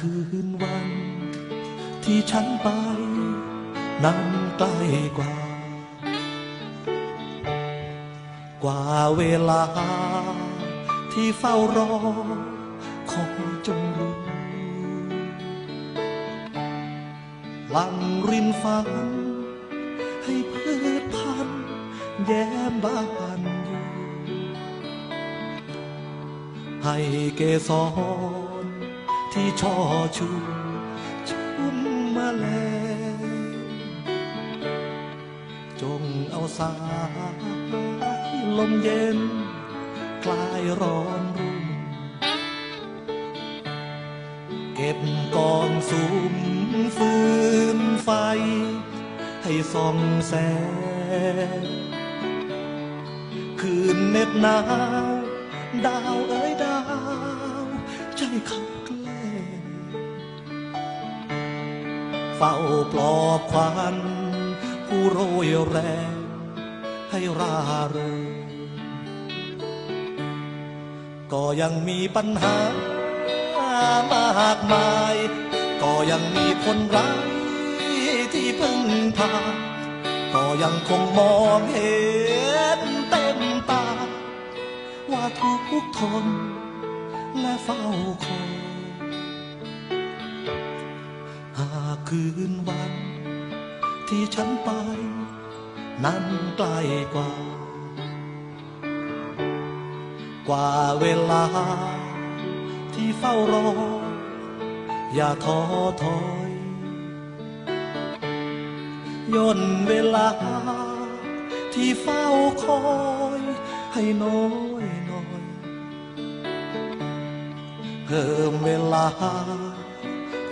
คืนวัน ที่ฉันไป นั้นใกล้กว่า กว่าเวลา ที่เฝ้ารอ ขอจงรู้หลังรินฝันให้พืชพันธุ์แย้มบานอยู่ให้เกสร ที่ช่อชูชุ่มมาแลงจงเอาสายลมเย็น คลายร้อนรุ่ม เก็บกองสุมฟืนไฟ ให้ส่องแสง คืนเน็บหนาว ดาวเอ้ยดาว ใจเขา เฝ้าปลอบควันผู้โรยแรงให้ราเริงก็ยังมีปัญหามากมาย ก็ยังมีคนร้ายที่พึ่งพา ก็ยังคงมองเห็นเต็มตา ว่าทุกทนและเฝ้าคอย คืนวัน ที่ฉันไป นั้นไกลกว่า กว่าเวลา ที่เฝ้ารอ อย่าท้อถอย ย่นเวลา ที่เฝ้าคอย ให้น้อยน้อยเพิ่มเวลา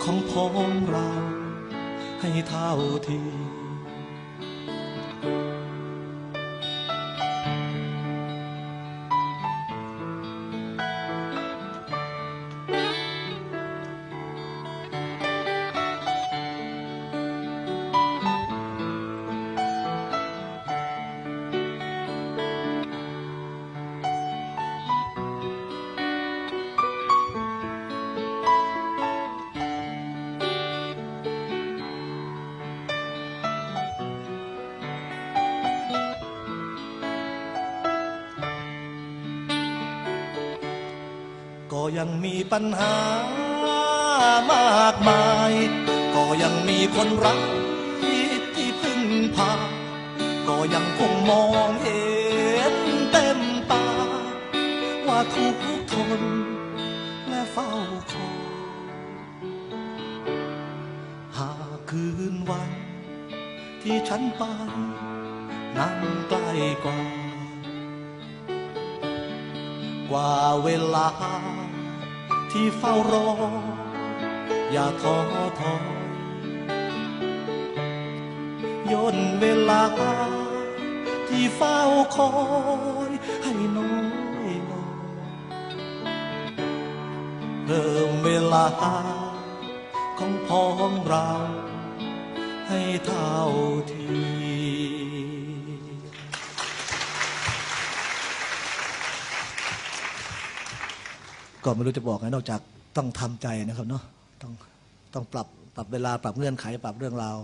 ของพ้องเรา ให้เท่าที ยังมีปัญหามากมาย ก็ยังมีคนรักที่พึ่งพา ก็ยังคงมองเห็นเต็มตา ว่าทุกทนและเฝ้าคอยหากคืนวันที่ฉันไปนั้นใกล้กว่า กว่าเวลา ที่เฝ้ารอ อย่าท้อถอยย่นเวลา ที่เฝ้าคอยให้น้อยลงเพิ่มเวลา ของพ้องเรา ให้เท่าที ก็ไม่รู้จะบอกไงนอกจากต้องทำใจนะครับเนาะต้องต้องปรับปรับเวลาปรับเงื่อนไข ปรับเรื่องราว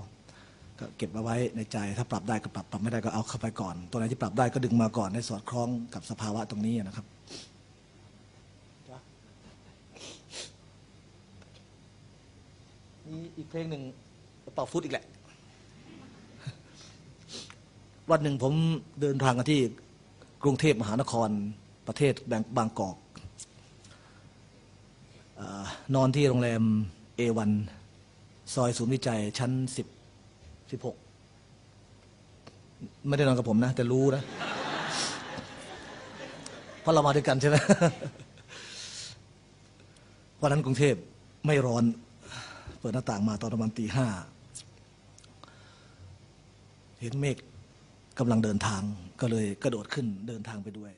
ก็เก็บเอาไว้ในใจ ถ้าปรับได้ก็ปรับปรับไม่ได้ก็เอาเข้าไปก่อน ตัวไหนที่ปรับได้ก็ดึงมาก่อนให้สอดคล้องกับสภาวะตรงนี้นะครับมีอีกเพลงหนึ่งเป่าฟุตอีกแหละ วันหนึ่งผมเดินทางมาที่กรุงเทพมหานครประเทศแบงบางกอก นอนที่โรงแรมเอวันซอยศูนย์วิจัยชั้นสิบสิบหกไม่ได้นอนกับผมนะ แต่รู้นะ เพราะเรามาด้วยกันใช่ไหมวันนั้นกรุงเทพไม่ร้อน เปิดหน้าต่างมาตอนประมาณตีห้าเห็นเมฆกำลังเดินทางก็เลยกระโดดขึ้นเดินทางไปด้วย